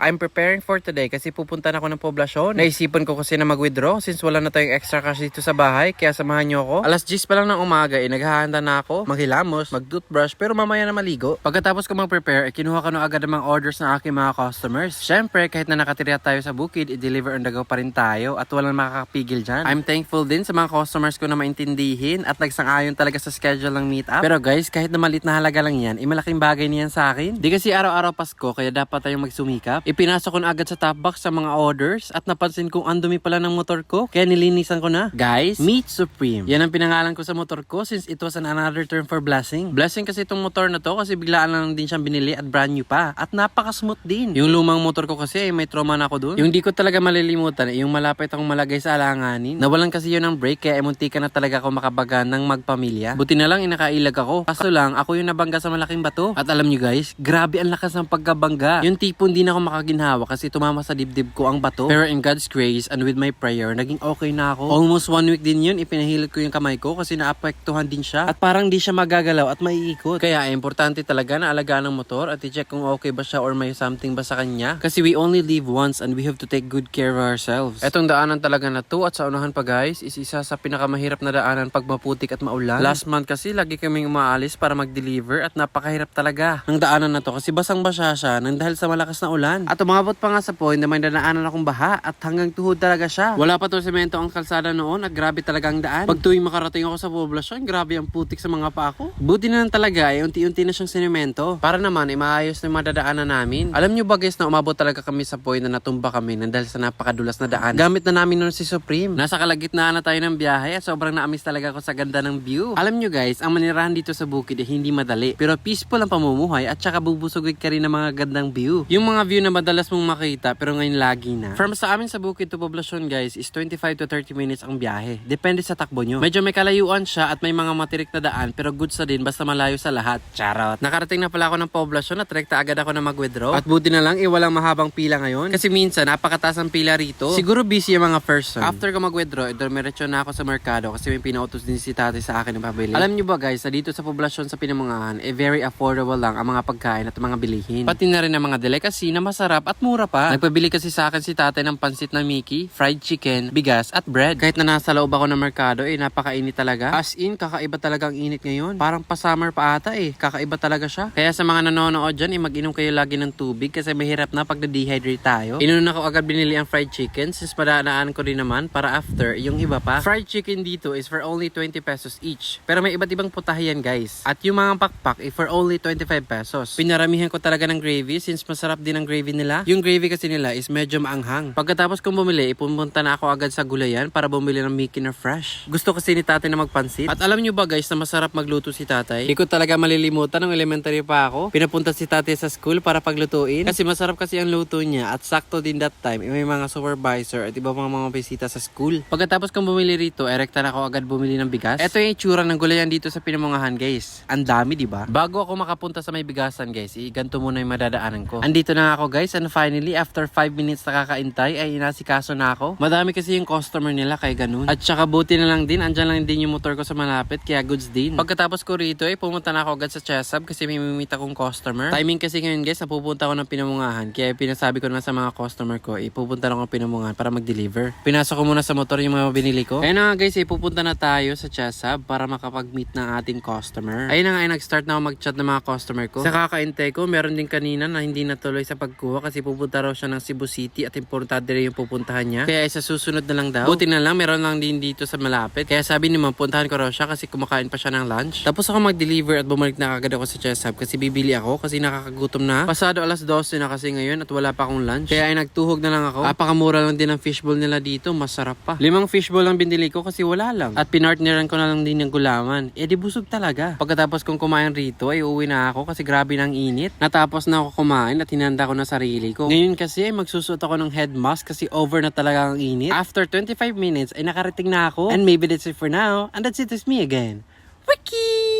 I'm preparing for today kasi pupunta na ako ng poblasyon. Naisipan ko kasi na mag-withdraw since wala na tayong extra cash dito sa bahay. Kaya samahan nyo ako. Alas 10 pa lang ng umaga, eh, naghahanda na ako. Maghilamos, mag-toothbrush, pero mamaya na maligo. Pagkatapos ko mag-prepare, eh, kinuha ko na agad ang mga orders ng aking mga customers. Siyempre, kahit na nakatira tayo sa bukid, i-deliver on the go pa rin tayo at walang makakapigil dyan. I'm thankful din sa mga customers ko na maintindihin at nagsang-ayon talaga sa schedule ng meetup. Pero guys, kahit na malit na halaga lang yan, eh, malaking bagay niyan sa akin. Di kasi araw-araw Pasko, kaya dapat tayong magsumikap. Ipinasok ko na agad sa top box sa mga orders at napansin kong andumi pala ng motor ko, kaya nilinisan ko na. Guys, Meet Supreme. Yan ang pinangalan ko sa motor ko since it was an another term for blessing. Blessing kasi itong motor na to kasi biglaan lang din siyang binili at brand new pa. At napaka-smooth din. Yung lumang motor ko kasi, eh, may trauma na ako dun. Yung di ko talaga malilimutan, eh, yung malapit akong malagay sa alanganin. Nawalan kasi yun ng brake, kaya emunti ka na talaga ako makabaga ng magpamilya. Buti na lang inakailag ako. Kaso lang, ako yung nabangga sa malaking bato. At alam nyo guys, grabe ang lakas ng pagkabangga. Yung tipo hindi na ako makaginhawa kasi tumama sa dibdib ko ang bato. Pero in God's grace and with my prayer, naging okay na ako. Almost one week din yun, ipinahilot ko yung kamay ko kasi naapektuhan din siya. At parang di siya magagalaw at maiikot. Kaya importante talaga na alagaan ng motor at i-check kung okay ba siya or may something ba sa kanya. Kasi we only live once and we have to take good care of ourselves. Etong daanan talaga na to at sa unahan pa guys, is isa sa pinakamahirap na daanan pag maputik at maulan. Last month kasi lagi kaming umaalis para mag-deliver at napakahirap talaga ng daanan na to kasi basang basa siya nang dahil sa malakas na ulan. At umabot pa nga sa point na may dadaanan akong baha at hanggang tuhod talaga siya. Wala pa to semento ang kalsada noon at grabe talaga ang daan. Pag tuwing makarating ako sa poblasyon, grabe ang putik sa mga pa ako. Buti na lang talaga ay unti-unti na siyang sinemento. Para naman ay maayos na yung madadaanan namin. Alam nyo ba guys na umabot talaga kami sa point na natumba kami nang dahil sa napakadulas na daan. Gamit na namin noon si Supreme. Nasa kalagitnaan na tayo ng biyahe at sobrang naamis talaga ako sa ganda ng view. Alam nyo guys, ang manirahan dito sa bukid ay hindi madali. Pero peaceful ang pamumuhay at saka bubusugid ka rin ng mga gandang view. Yung mga view na madalas mong makita pero ngayon lagi na. From sa amin sa bukid to poblasyon guys is 25 to 30 minutes ang biyahe. Depende sa takbo nyo. Medyo may kalayuan siya at may mga matirik na daan pero goods na din basta malayo sa lahat. Charot. Nakarating na pala ako ng poblasyon at rekta agad ako na mag-withdraw. At buti na lang eh walang mahabang pila ngayon. Kasi minsan napakataas ang pila rito. Siguro busy yung mga person. After ko mag-withdraw, eh, dumiretso na ako sa merkado kasi may pinautos din si tatay sa akin ng pabili. Alam nyo ba guys, na dito sa poblasyon sa Pinamungahan, eh very affordable lang ang mga pagkain at mga bilihin. Pati na rin ang mga delicacy na masarap at mura pa. Nagpabili kasi sa akin si tatay ng pansit na Mickey, fried chicken, bigas at bread. Kahit na nasa loob ako ng merkado, eh napakainit talaga. As in, kakaiba talaga ang init ngayon. Parang pa summer pa ata eh. Kakaiba talaga siya. Kaya sa mga nanonood dyan, eh mag-inom kayo lagi ng tubig kasi mahirap na pag na-dehydrate tayo. Inuna ko agad binili ang fried chicken since padaan ko rin naman para after yung iba pa. Fried chicken dito is for only 20 pesos each. Pero may iba't ibang putahe yan guys. At yung mga pakpak eh for only 25 pesos. Pinaramihan ko talaga ng gravy since masarap din ang gravy nila. Yung gravy kasi nila is medyo maanghang. Pagkatapos kong bumili, ipumunta na ako agad sa gulayan para bumili ng Mickey na fresh. Gusto kasi ni tatay na magpansit. At alam nyo ba guys na masarap magluto si tatay? Hindi ko talaga malilimutan nung elementary pa ako. Pinapunta si tatay sa school para paglutuin. Kasi masarap kasi ang luto niya at sakto din that time. eh, May mga supervisor at iba pang mga bisita sa school. Pagkatapos kong bumili rito, erekta na ako agad bumili ng bigas. Ito yung itsura ng gulayan dito sa Pinamungahan guys. Ang dami di ba? Bago ako makapunta sa may bigasan guys, i ganito muna yung madadaanan ko. Andito na ako guys and finally after 5 minutes na kakaintay ay inasikaso na ako. Madami kasi yung customer nila kay ganun. At saka buti na lang din, andyan lang din yung motor ko sa malapit kaya goods din. Pagkatapos ko rito ay pumunta na ako agad sa Chesab kasi may mimita kong customer. Timing kasi ngayon guys, napupunta ako ng Pinamungahan kaya pinasabi ko na sa mga customer ko, ipupunta lang ako ng Pinamungahan para mag-deliver. Pinasok ko muna sa motor yung mga binili ko. Ayun nga guys, ipupunta na tayo sa Chesab para makapag-meet ng ating customer. Ayun nga, ay nag-start na ako mag-chat ng mga customer ko. Sa kakaintay ko, meron din kanina na hindi natuloy sa pagkuha kasi pupunta raw siya ng Cebu City at importante rin yung pupuntahan niya. Kaya isa susunod na lang daw. Buti na lang, meron lang din dito sa malapit. Kaya sabi ni ma'am, puntahan ko raw siya kasi kumakain pa siya ng lunch. Tapos ako mag-deliver at bumalik na agad ako sa Chess kasi bibili ako kasi nakakagutom na. Pasado alas 12 na kasi ngayon at wala pa akong lunch. Kaya ay nagtuhog na lang ako. Napakamura lang din ang fishbowl nila dito. Masarap pa. Limang fishbowl lang binili ko kasi wala lang. At pinartneran ko na lang din ng gulaman. Eh di busog talaga. Pagkatapos kong kumain rito ay uuwi na ako kasi grabe ng init. Natapos na ako kumain at hinanda ko na sarili ko. Ngayon kasi ay ako ng head mask kasi over na talaga ang init. After 25 minutes ay nakarating na ako. And maybe that's it for now. And that's it is me again. Wiki!